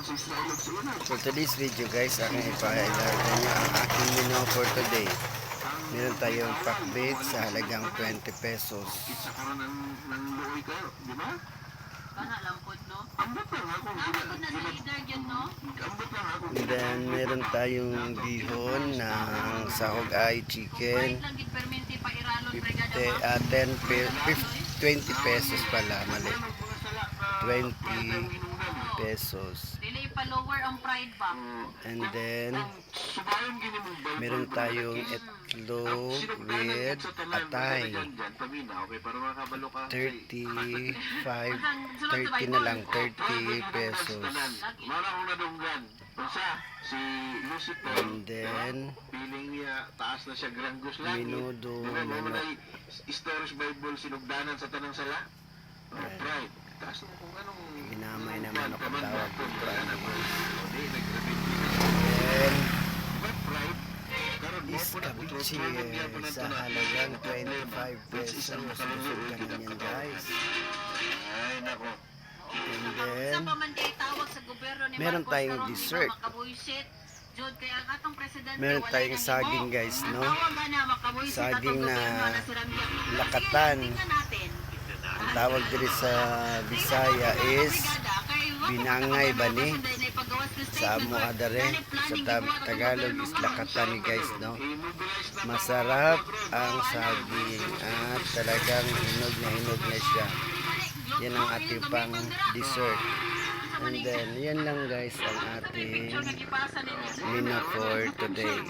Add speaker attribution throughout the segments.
Speaker 1: For today's video guys, aking ipahilala nyo ang aking menu for today. Meron tayong pakbit sa halagang 20 pesos. And then meron tayong bihon ng sahog ay chicken.
Speaker 2: lang gid perminti pa iralon
Speaker 1: 50,
Speaker 2: brigada
Speaker 1: ah, 10 pe- 50 20 pesos pala, mali. 20 pesos.
Speaker 2: Dili pa lower ang pride ba?
Speaker 1: And then meron tayong itlog with atay.
Speaker 3: Okay, para makabalo ka.
Speaker 1: 35 30 na lang 30 pesos.
Speaker 3: Na
Speaker 1: And then
Speaker 3: feeling niya, taas na siya grangus lagi.
Speaker 1: Minudo,
Speaker 3: na Storage Bible, sinugdanan sa tanang sala. Oh, pride. Taas mo kung anong...
Speaker 1: Ginamay na manok ang tawag
Speaker 3: ko.
Speaker 1: ng pride.
Speaker 3: Hindi, nag-repeat
Speaker 1: then
Speaker 3: Diba, pride? Karon mo
Speaker 1: is
Speaker 3: na ng
Speaker 1: sa halagang
Speaker 3: Problema.
Speaker 1: 25
Speaker 3: Which is
Speaker 1: pesos. Susod ka
Speaker 3: kita
Speaker 1: yan guys.
Speaker 3: Ay, nako.
Speaker 1: And then
Speaker 2: pa man kay tawag sa gobyerno ni
Speaker 1: meron tayong dessert.
Speaker 2: makabuisit. Jud kay ang atong presidente
Speaker 1: Meron tayong saging guys no.
Speaker 2: Na
Speaker 1: Saging na
Speaker 2: na
Speaker 1: lakatan. Ang tawag diri sa Bisaya is binangay ba ni? Sa amo adare sa Tab- Tagalog is lakatan guys no. Masarap ang saging at talagang hinog na hinog na siya. Yan ang ating pang dessert. And then, yan lang guys ang ating menu for today.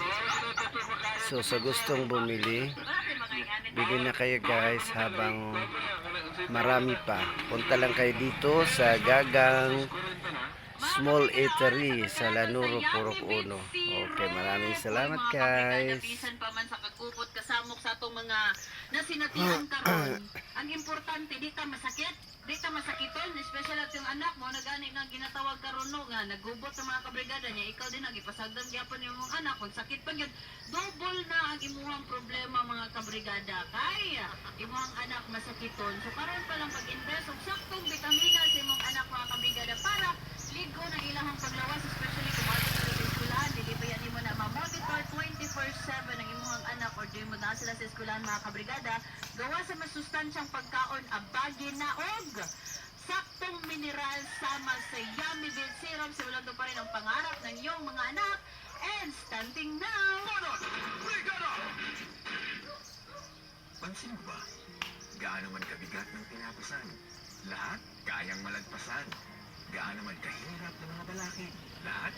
Speaker 1: So, sa gustong bumili, bili na kayo guys habang marami pa. Punta lang kayo dito sa Gagang Small Eatery sa Lanuro, Purok Uno. Okay, maraming salamat guys.
Speaker 2: Pa man sa kagupot kasamok sa atong mga nasinatian karon. Ang importante di ta masakit, di ta masakiton, especially at yung anak mo nagani nga ginatawag karon no nga nagubot sa mga kabrigada niya, ikaw din nagipasagdam gyapon yung mga anak kung sakit pa gyud. Double na ang imuhang problema mga kabrigada kay imuhang anak masakiton. So karon pa lang pag-invest og saktong bitamina sa imong anak mga kabrigada para ligo na ilahang paglawas especially kung ato na sa eskwelahan dili pa yan mo na ma-monitor 24/7 ang imuhang anak or di mo eskwelahan mga kabrigada gawa sa masustansyang pagkaon abagi na og saktong mineral sama sa yummy build serum simulando pa rin ang pangarap ng iyong mga anak and standing now
Speaker 4: Pansin mo ba? Gaano man kabigat ng pinapasan? Lahat kayang malagpasan. Gaano man kahirap ng mga balakid? Lahat